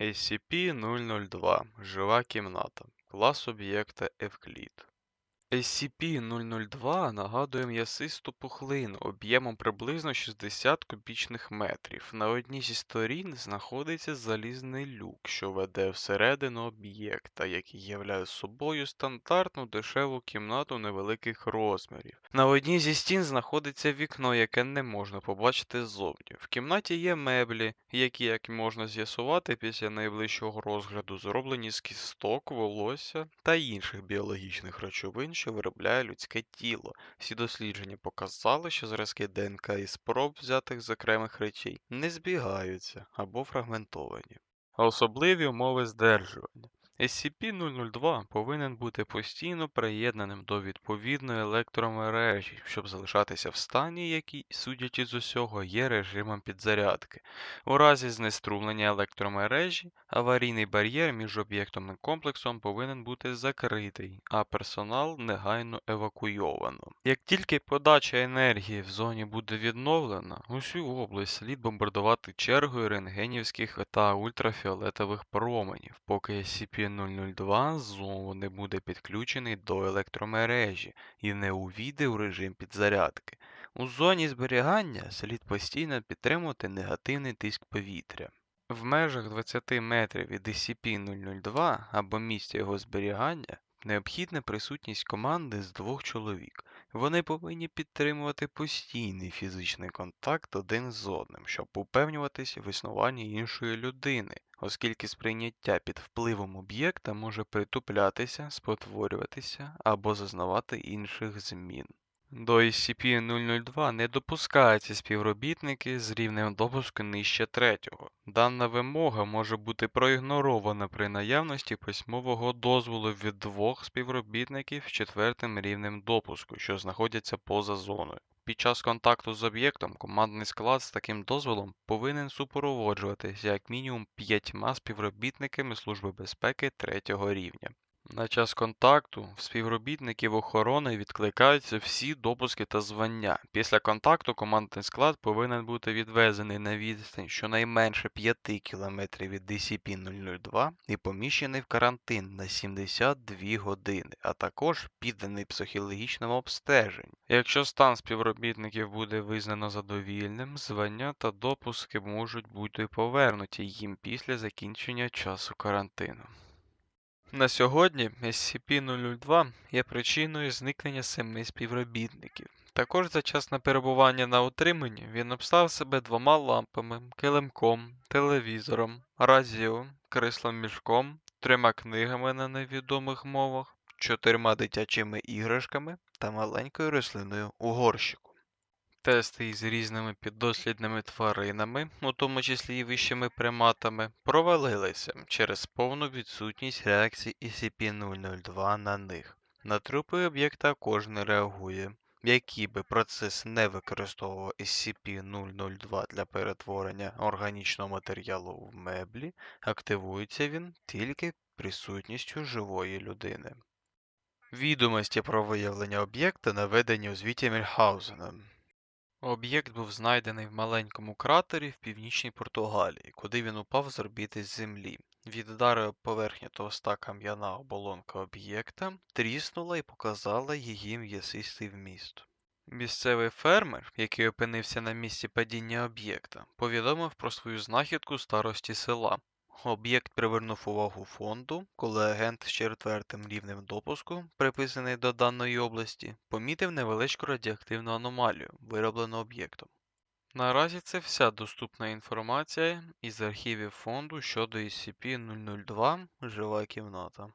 SCP-002 Жива кімната. Клас об'єкта Евклід. SCP-002 нагадує м'ясисту пухлину об'ємом приблизно 60 кубічних метрів. На одній зі сторін знаходиться залізний люк, що веде всередину об'єкта, який являє собою стандартну дешеву кімнату невеликих розмірів. На одній зі стін знаходиться вікно, яке не можна побачити ззовні. В кімнаті є меблі, які, як можна з'ясувати після найближчого розгляду, зроблені з кісток, волосся та інших біологічних речовин, що виробляє людське тіло. Всі дослідження показали, що зразки ДНК і спроб, взятих з окремих речей, не збігаються або фрагментовані. Особливі умови здержування. SCP-002 повинен бути постійно приєднаним до відповідної електромережі, щоб залишатися в стані, який, судячи з усього, є режимом підзарядки. У разі знеструмлення електромережі аварійний бар'єр між об'єктом і комплексом повинен бути закритий, а персонал негайно евакуйовано. Як тільки подача енергії в зоні буде відновлена, усю область слід бомбардувати чергою рентгенівських та ультрафіолетових променів, поки SCP-002 знову не буде підключений до електромережі і не увійде у режим підзарядки. У зоні зберігання слід постійно підтримувати негативний тиск повітря. В межах 20 метрів від SCP-002 або місця його зберігання необхідна присутність команди з двох чоловік. Вони повинні підтримувати постійний фізичний контакт один з одним, щоб упевнюватись в існуванні іншої людини, оскільки сприйняття під впливом об'єкта може притуплятися, спотворюватися або зазнавати інших змін. До SCP-002 не допускаються співробітники з рівнем допуску нижче третього. Дана вимога може бути проігнорована при наявності письмового дозволу від двох співробітників з четвертим рівнем допуску, що знаходяться поза зоною. Під час контакту з об'єктом командний склад з таким дозволом повинен супроводжуватися як мінімум п'ятьма співробітниками Служби безпеки третього рівня. На час контакту в співробітників охорони відкликаються всі допуски та звання. Після контакту командний склад повинен бути відвезений на відстань щонайменше 5 км від SCP-002 і поміщений в карантин на 72 години, а також підданий психологічному обстеженню. Якщо стан співробітників буде визнано задовільним, звання та допуски можуть бути повернуті їм після закінчення часу карантину. На сьогодні SCP-002 є причиною зникнення семи співробітників. Також за час на перебування на утриманні він обстав себе двома лампами, килимком, телевізором, радіо, кріслом мішком, трьома книгами на невідомих мовах, чотирма дитячими іграшками та маленькою рослиною у горщику. Тести із різними піддослідними тваринами, у тому числі і вищими приматами, провалилися через повну відсутність реакції SCP-002 на них. На трупи об'єкт також не реагує. Який би процес не використовував SCP-002 для перетворення органічного матеріалу в меблі, активується він тільки присутністю живої людини. Відомості про виявлення об'єкта наведені у звіті Мільхаузена. Об'єкт був знайдений в маленькому кратері в північній Португалії, куди він упав з орбіти з Землі. Від удару об поверхню товста кам'яна оболонка об'єкта тріснула і показала її м'ясистий вміст. Місцевий фермер, який опинився на місці падіння об'єкта, повідомив про свою знахідку старості села. Об'єкт привернув увагу фонду, коли агент з четвертим рівнем допуску, приписаний до даної області, помітив невеличку радіоактивну аномалію, вироблену об'єктом. Наразі це вся доступна інформація із архівів фонду щодо SCP-002 Жива кімната.